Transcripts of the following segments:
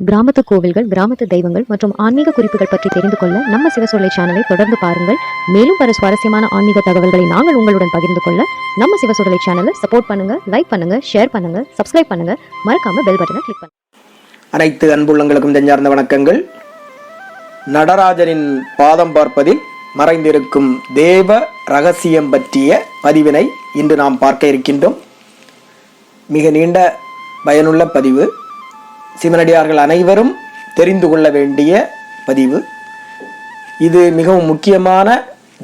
கிராமத்து கோவில்கள் கிராமத்து தெய்வங்கள் மற்றும் ஆன்மீக குறிப்புகள் பற்றி தெரிந்து கொள்ள நம்ம சிவசொல்லை சேனலை தொடர்ந்து பாருங்கள். மேலும் பல சுவாரஸ்யமான ஆன்மீக தகவல்களை நாங்கள் உங்களுடன் பகிர்ந்து கொள்ள நம்ம சிவசொல்லை சேனலை சப்போர்ட் பண்ணுங்க லைக் பண்ணுங்க ஷேர் பண்ணுங்க சப்ஸ்கிரைப் பண்ணுங்க. மறக்காம பெல் பட்டனை கிளிக் பண்ணுங்க. அனைத்து அன்புள்ளங்களுக்கும் தெஞ்சார்ந்த வணக்கங்கள். நடராஜனின் பாதம் பார்ப்பதில் மறைந்திருக்கும் தேவ ரகசியம் பற்றிய பதிவினை இன்று நாம் பார்க்க இருக்கின்றோம். மிக நீண்ட பயனுள்ள பதிவு. சிவனடியார்கள் அனைவரும் தெரிந்து கொள்ள வேண்டிய பதிவு. இது மிகவும் முக்கியமான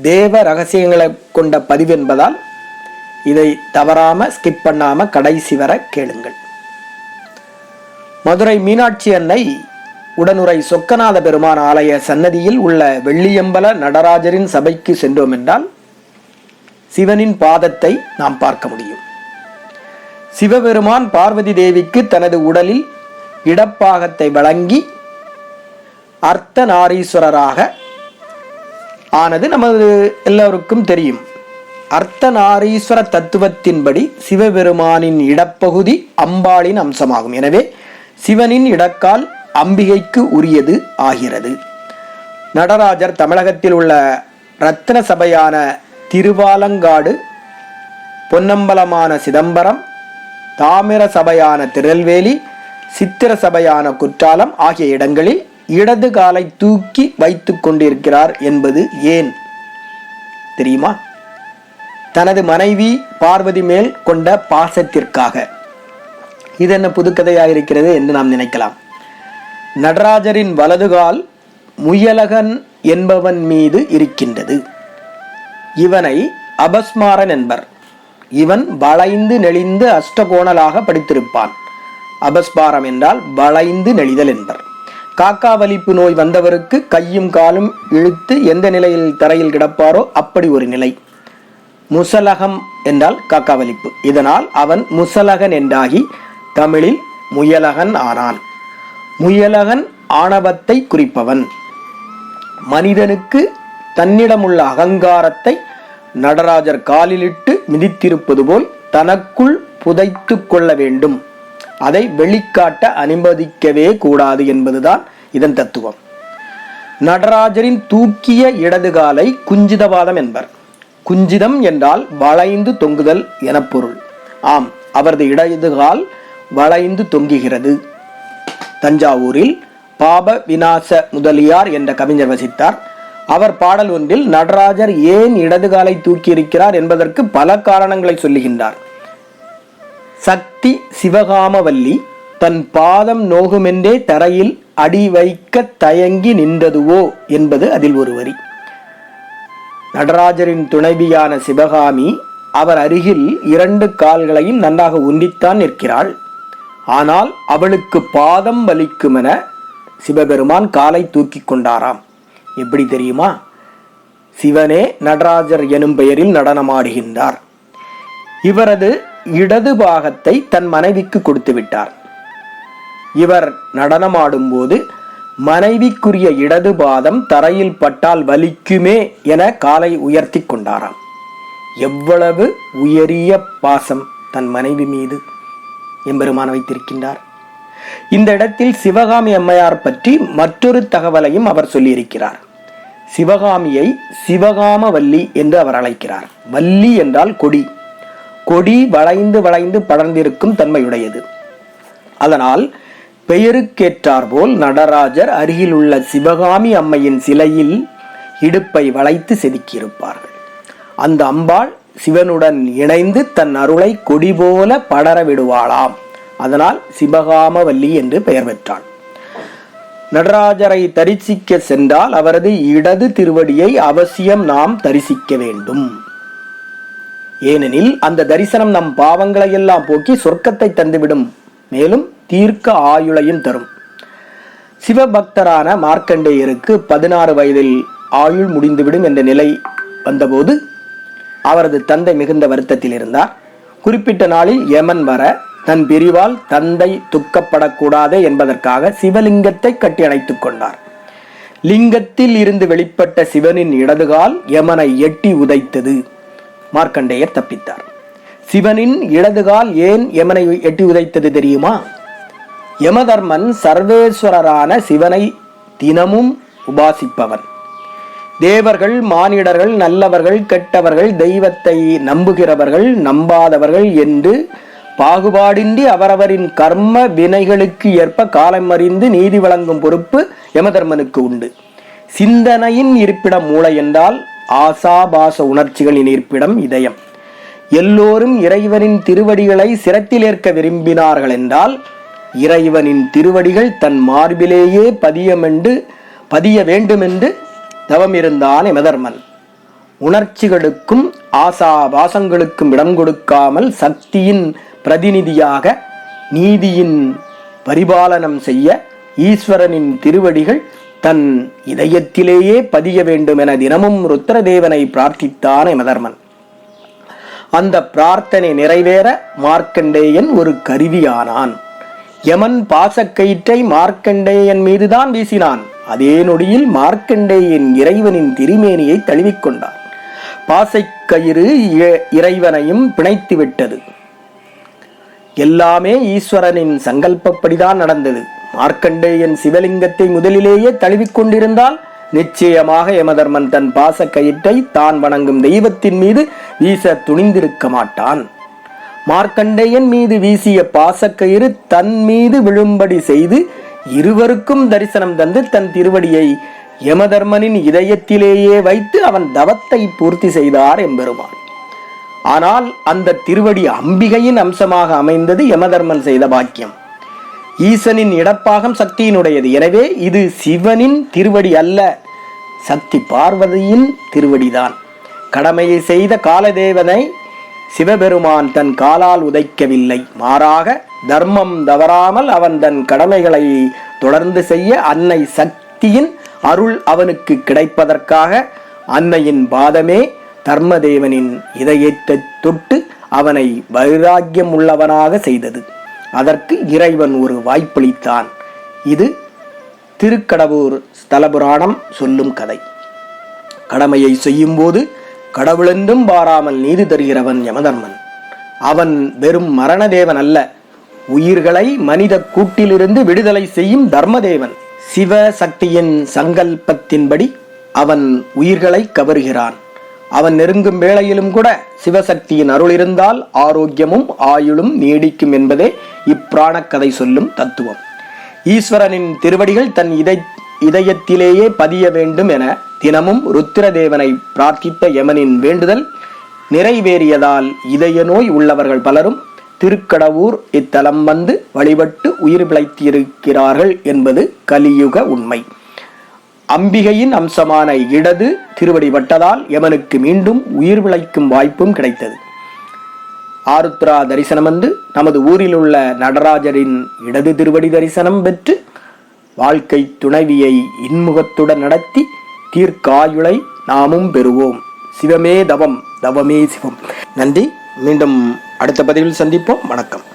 தேவ ரகசியங்களை கொண்ட பதிவு என்பதால் இதை தவறாம ஸ்கிப் பண்ணாமல் கடைசி வர கேளுங்கள். மதுரை மீனாட்சி அன்னை உடனுரை சொக்கநாத பெருமான் ஆலய சன்னதியில் உள்ள வெள்ளியம்பல நடராஜரின் சபைக்கு சென்றோம் என்றால் சிவனின் பாதத்தை நாம் பார்க்க முடியும். சிவபெருமான் பார்வதி தேவிக்கு தனது உடலில் இடப்பாகத்தை வழங்கி அர்த்தநாரீஸ்வரராக ஆனது நமது எல்லோருக்கும் தெரியும். அர்த்தநாரீஸ்வர தத்துவத்தின்படி சிவபெருமானின் இடப்பகுதி அம்பாளின் அம்சமாகும். எனவே சிவனின் இடக்கால் அம்பிகைக்கு உரியது ஆகிறது. நடராஜர் தமிழகத்தில் உள்ள ரத்ன சபையான திருவாலங்காடு பொன்னம்பலமான சிதம்பரம் தாமிர சபையான திருநெல்வேலி சித்திர சபையான குற்றாலம் ஆகிய இடங்களில் இடது காலை தூக்கி வைத்து கொண்டிருக்கிறார் என்பது ஏன்? தெரியுமா? தனது மனைவி பார்வதி மேல் கொண்ட பாசத்திற்காக. இது என்ன புதுக்கதையாக இருக்கிறது என்று நாம் நினைக்கலாம். நடராஜரின் வலதுகால் முயலகன் என்பவன் மீது இருக்கின்றது. இவனை அபஸ்மாரன் என்பர். இவன் வளைந்து நெளிந்து அஷ்டகோணலாக படித்திருப்பான். அபஸ்பாரம் என்றால் வளைந்து நெளிதல் என்பர். காக்கா வலிப்பு நோய் வந்தவருக்கு கையும் காலும் இழுத்து எந்த நிலையில் தரையில் கிடப்பாரோ அப்படி ஒரு நிலை. முசலகம் என்றால் காக்கா வலிப்பு. இதனால் அவன் முசலகன் என்றாகி தமிழில் முயலகன் ஆனான். முயலகன் ஆணவத்தை குறிப்பவன். மனிதனுக்கு தன்னிடமுள்ள அகங்காரத்தை நடராஜர் காலிலிட்டு மிதித்திருப்பது போல் தனக்குள் புதைத்து கொள்ள வேண்டும். அதை வெளிக்காட்ட அனுமதிக்கவே கூடாது என்பதுதான் இதன் தத்துவம். நடராஜரின் தூக்கிய இடது காலை என்பர். குஞ்சிதம் என்றால் வளைந்து தொங்குதல் என பொருள். ஆம் அவரது இடது கால் வளைந்து தொங்குகிறது. தஞ்சாவூரில் பாப விநாச முதலியார் என்ற கவிஞர் வசித்தார். அவர் பாடல் ஒன்றில் நடராஜர் ஏன் இடது காலை தூக்கியிருக்கிறார் என்பதற்கு பல காரணங்களை சொல்லுகின்றார். சக்தி சிவகாமவல்லி தன் பாதம் நோகுமென்றே தரையில் அடி வைக்க தயங்கி நின்றதுவோ என்பது அதில் ஒரு வரி. நடராஜரின் துணைவியான சிவகாமி அவர் அருகில் இரண்டு கால்களையும் நன்றாக உந்தித்தான் நிற்கிறாள். ஆனால் அவளுக்கு பாதம் வலிக்குமென சிவபெருமான் காலை தூக்கி கொண்டாராம். எப்படி தெரியுமா? சிவனே நடராஜர் எனும் பெயரில் நடனமாடுகின்றார். இவரது இடது பாகத்தை தன் மனைவிக்கு கொடுத்து விட்டார். இவர் நடனமாடும்போது மனைவிக்குரிய இடது பாதம் தரையில் பட்டால் வலிக்குமே என காலை உயர்த்தி கொண்டாராம். எவ்வளவு உயரிய பாசம் தன் மனைவி மீது எம்பெருமான் வைத்திருக்கின்றார். இந்த இடத்தில் சிவகாமி அம்மையார் பற்றி மற்றொரு தகவலையும் அவர் சொல்லியிருக்கிறார். சிவகாமியை சிவகாம வள்ளி என்று அவர் அழைக்கிறார். வள்ளி என்றால் கொடி. கொடி வளைந்து வளைந்து படர்ந்திருக்கும் தன்மையுடையது. அதனால் பெயருக்கேற்றாற்போல் நடராஜர் அருகில் உள்ள சிவகாமி அம்மையின் சிலையில் இடுப்பை வளைத்து செதுக்கியிருப்பார்கள். அந்த அம்பாள் சிவனுடன் இணைந்து தன் அருளை கொடி போல படர விடுவாளாம். அதனால் சிவகாமவல்லி என்று பெயர் பெற்றாள். நடராஜரை தரிசிக்க சென்றால் அவரது இடது திருவடியை அவசியம் நாம் தரிசிக்க வேண்டும். ஏனெனில் அந்த தரிசனம் நம் பாவங்களை எல்லாம் போக்கி சொர்க்கத்தை தந்துவிடும். மேலும் தீர்க்க ஆயுளையும் தரும். சிவபக்தரான மார்க்கண்டேயருக்கு பதினாறு வயதில் ஆயுள் முடிந்துவிடும் என்ற நிலை வந்தபோது அவரது தந்தை மிகுந்த வருத்தத்தில் இருந்தார். குறிப்பிட்ட நாளில் யமன் வர தன் பிரிவால் தந்தை துக்கப்படக்கூடாது என்பதற்காக சிவலிங்கத்தை கட்டி அணைத்துக் கொண்டார். லிங்கத்தில் இருந்து வெளிப்பட்ட சிவனின் இடதுகால் யமனை எட்டி உதைத்தது. மார்க்கண்டேயர் தப்பித்தார். சிவனின் இடதுகால் ஏன் யமனை எட்டி உதைத்தது தெரியுமா? யமதர்மன் சர்வேஸ்வரரான சிவனை தினமும் உபாசிப்பவன். தேவர்கள் மானிடர்கள் நல்லவர்கள் கெட்டவர்கள் தெய்வத்தை நம்புகிறவர்கள் நம்பாதவர்கள் என்று பாகுபாடின்றி அவரவரின் கர்ம வினைகளுக்கு ஏற்ப காலம் அறிந்து நீதி வழங்கும் பொறுப்பு யமதர்மனுக்கு உண்டு. சிந்தனையின் இருப்பிடம் மூளை என்றால் ஆசாபாச உணர்ச்சிகளின் இருப்பிடம் இதயம். எல்லோரும் இறைவனின் திருவடிகளை சிரத்திலேற்க விரும்பினார்கள் என்றால் இறைவனின் திருவடிகள் தன் மார்பிலேயே பதியமென்று பதிய வேண்டுமென்று தவம் இருந்தான் எமதர்மன் உணர்ச்சிகளுக்கும் ஆசாபாசங்களுக்கும் இடம் கொடுக்காமல் சக்தியின் பிரதிநிதியாக நீதியின் பரிபாலனம் செய்ய ஈஸ்வரனின் திருவடிகள் தன் இதயத்திலேயே பதிய வேண்டும் என தினமும் ருத்ரதேவனை பிரார்த்தித்தான் எமதர்மன் அந்த பிரார்த்தனை நிறைவேற மார்க்கண்டேயன் ஒரு கருவியானான். யமன் பாசக்கயிற்றை மார்க்கண்டேயன் மீதுதான் வீசினான். அதே நொடியில் மார்க்கண்டேயன் இறைவனின் திருமேனியை தழுவிக்கொண்டான். பாசைக்கயிறு இ- இறைவனையும் பிணைத்து விட்டது எல்லாமே ஈஸ்வரனின் சங்கல்பப்படிதான் நடந்தது. மார்க்கண்டேயன் சிவலிங்கத்தை முதலிலேயே தழுவிக்கொண்டிருந்தால் நிச்சயமாக யமதர்மன் தன் பாச கயிற்றை தான் வணங்கும் தெய்வத்தின் மீது வீச துணிந்திருக்க மாட்டான். மார்க்கண்டேயன் மீது வீசிய பாசக்கயிறு தன் மீது விழும்படி செய்து இருவருக்கும் தரிசனம் தந்து தன் திருவடியை யமதர்மனின் இதயத்திலேயே வைத்து அவன் தவத்தை பூர்த்தி செய்தார் எம்பெருமான். ஆனால் அந்த திருவடி அம்பிகையின் அம்சமாக அமைந்தது யமதர்மன் செய்த பாக்கியம். ஈசனின் இடப்பாகம் சக்தியினுடையது. எனவே இது சிவனின் திருவடி அல்ல சக்தி பார்வதியின் திருவடிதான். கடமையை செய்த காலதேவனை சிவபெருமான் தன் காலால் உதைக்கவில்லை. மாறாக தர்மம் தவறாமல் அவன் தன் கடமைகளை தொடர்ந்து செய்ய அன்னை சக்தியின் அருள் அவனுக்கு கிடைப்பதற்காக அன்னையின் பாதமே தர்மதேவனின் இதயத்தை தொட்டு அவனை வைராக்கியம் உள்ளவனாக செய்தது. அதற்கு இறைவன் ஒரு வாய்ப்பளித்தான். இது திருக்கடவூர் ஸ்தலபுராணம் சொல்லும் கதை. கடமையை செய்யும்போது கடவுளென்றும் பாராமல் நீதி தருகிறவன் யமதர்மன். அவன் வெறும் மரணதேவன் அல்ல உயிர்களை மனித கூட்டிலிருந்து விடுதலை செய்யும் தர்மதேவன். சிவ சக்தியின் சங்கல்பத்தின்படி அவன் உயிர்களை கவருகிறான். அவன் நெருங்கும் வேளையிலும் கூட சிவசக்தியின் அருள் இருந்தால் ஆரோக்கியமும் ஆயுளும் நீடிக்கும் என்பதே இப்பிராணக் கதை சொல்லும் தத்துவம். ஈஸ்வரனின் திருவடிகள் தன் இதை இதயத்திலேயே பதிய வேண்டும் என தினமும் ருத்திரதேவனை பிரார்த்தித்த யமனின் வேண்டுதல் நிறைவேறியதால் இதய நோய் உள்ளவர்கள் பலரும் திருக்கடவூர் இத்தலம் வந்து வழிபட்டு உயிர் பிழைத்திருக்கிறார்கள் என்பது கலியுக உண்மை. அம்பிகையின் அம்சமான இடது திருவடி பட்டதால் யமனுக்கு மீண்டும் உயிர் விளைக்கும் வாய்ப்பும் கிடைத்தது. ஆருத்ரா தரிசனம் வந்து நமது ஊரில் உள்ள நடராஜரின் இடது திருவடி தரிசனம் பெற்று வாழ்க்கை துணைவியை இன்முகத்துடன் நடத்தி தீர்க்காயுளை நாமும் பெறுவோம். சிவமே தவம் தவமே சிவம். நன்றி. மீண்டும் அடுத்த பதிவில் சந்திப்போம். வணக்கம்.